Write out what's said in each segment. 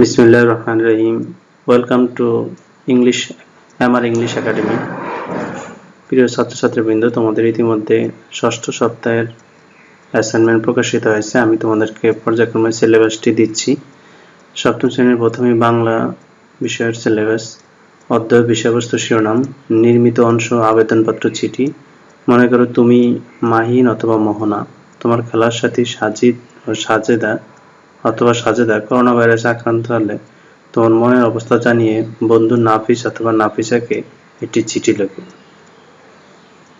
বিসমিল্লাহ রহমান রহিম ওয়েলকাম টু ইংলিশ আমার ইংলিশ একাডেমি প্রিয় ছাত্রছাত্রীবৃন্দ, তোমাদের ইতিমধ্যে ষষ্ঠ সপ্তাহের অ্যাসাইনমেন্ট প্রকাশিত হয়েছে। আমি তোমাদেরকে পর্যায়ক্রমে সিলেবাসটি দিচ্ছি। সপ্তম শ্রেণির প্রথমে বাংলা বিষয়ের সিলেবাস অধ্যায় বিষয়বস্তু শিরোনাম, নির্মিত অংশ, আবেদনপত্র, চিঠি। মনে করো তুমি মাহিন অথবা মোহনা। তোমার খেলার সাথী সাজিদ ও সাজেদা অথবা সাজেদা করোনা ভাইরাসে আক্রান্ত হলে তোমার মনের অবস্থা জানিয়ে বন্ধু নাফিস অথবা নাফিসাকে একটি চিঠি লেখো।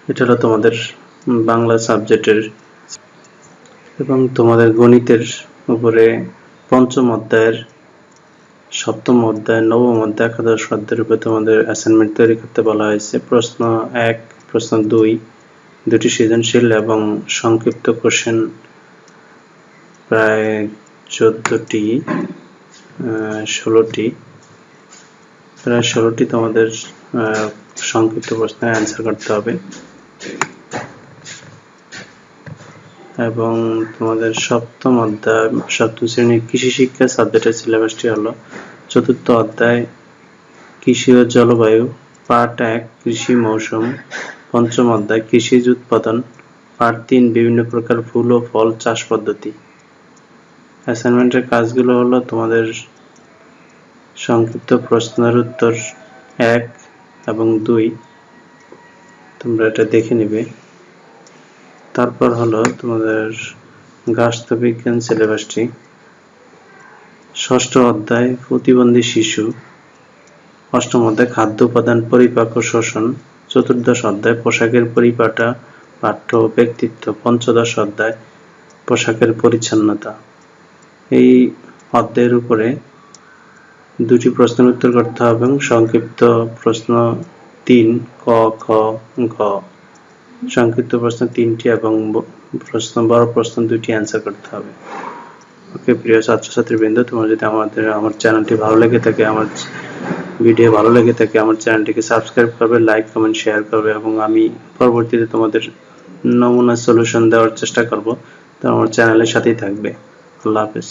এটা হলো তোমাদের বাংলা সাবজেক্টের এবং তোমাদের গণিতের উপরে পঞ্চম অধ্যায়ের, সপ্তম অধ্যায়, নবম অধ্যায়, একাদশ অধ্যায়ের উপরে তোমাদের অ্যাসাইনমেন্ট তৈরি করতে বলা হয়েছে। প্রশ্ন এক, প্রশ্ন দুই, দুটি সৃজনশীল এবং সংক্ষিপ্ত কোশ্চেন প্রায় চোদ্দটি ষোলোটি। প্রায় ষোলোটি তোমাদের সংক্ষিপ্ত প্রশ্নের অ্যান্সার করতে হবে। এবং তোমাদের সপ্তম অধ্যায়, সপ্তম শ্রেণির কৃষি শিক্ষা সাবজেক্টের সিলেবাসটি হলো চতুর্থ অধ্যায়, কৃষি ও জলবায়ু পার্ট এক, কৃষি মৌসুম, পঞ্চম অধ্যায়, কৃষিজ উৎপাদন পার্ট তিন, বিভিন্ন প্রকার ফুল ও ফল চাষ পদ্ধতি। অ্যাসাইনমেন্টের কাজগুলো হলো তোমাদের সংক্ষিপ্ত প্রশ্নের উত্তর এক এবং দুই। তোমরা এটা দেখে নিবে। তারপর হলো তোমাদের গাছত্ব বিজ্ঞান সিলেবাসটি। ষষ্ঠ অধ্যায়, প্রতিবন্ধী শিশু। অষ্টম অধ্যায়, খাদ্য উপাদান পরিপাক ও শোষণ। চতুর্দশ অধ্যায়, পোশাকের পরিপাটা, পাঠ্য ব্যক্তিত্ব। পঞ্চদশ অধ্যায়, পোশাকের পরিচ্ছন্নতা। এই অধ্যায়ের উপরে দুটি প্রশ্নের উত্তর করতে হবে এবং সংক্ষিপ্ত প্রশ্ন তিন, ক, খ, গ। সংক্ষিপ্ত প্রশ্ন তিনটি এবং প্রশ্ন, বড় প্রশ্ন দুটি অ্যান্সার করতে হবে। ওকে, প্রিয় ছাত্রছাত্রীবৃন্দ, তোমার যদি আমাদের, আমার চ্যানেলটি ভালো লেগে থাকে, আমার ভিডিও ভালো লেগে থাকে, আমার চ্যানেলটিকে সাবস্ক্রাইব করবে লাইক কমেন্ট শেয়ার করবে এবং আমি পরবর্তীতে তোমাদের নমুনা সলিউশন দেওয়ার চেষ্টা করব। তো আমার চ্যানেলের সাথেই থাকবে। আল্লাহ হাফেজ।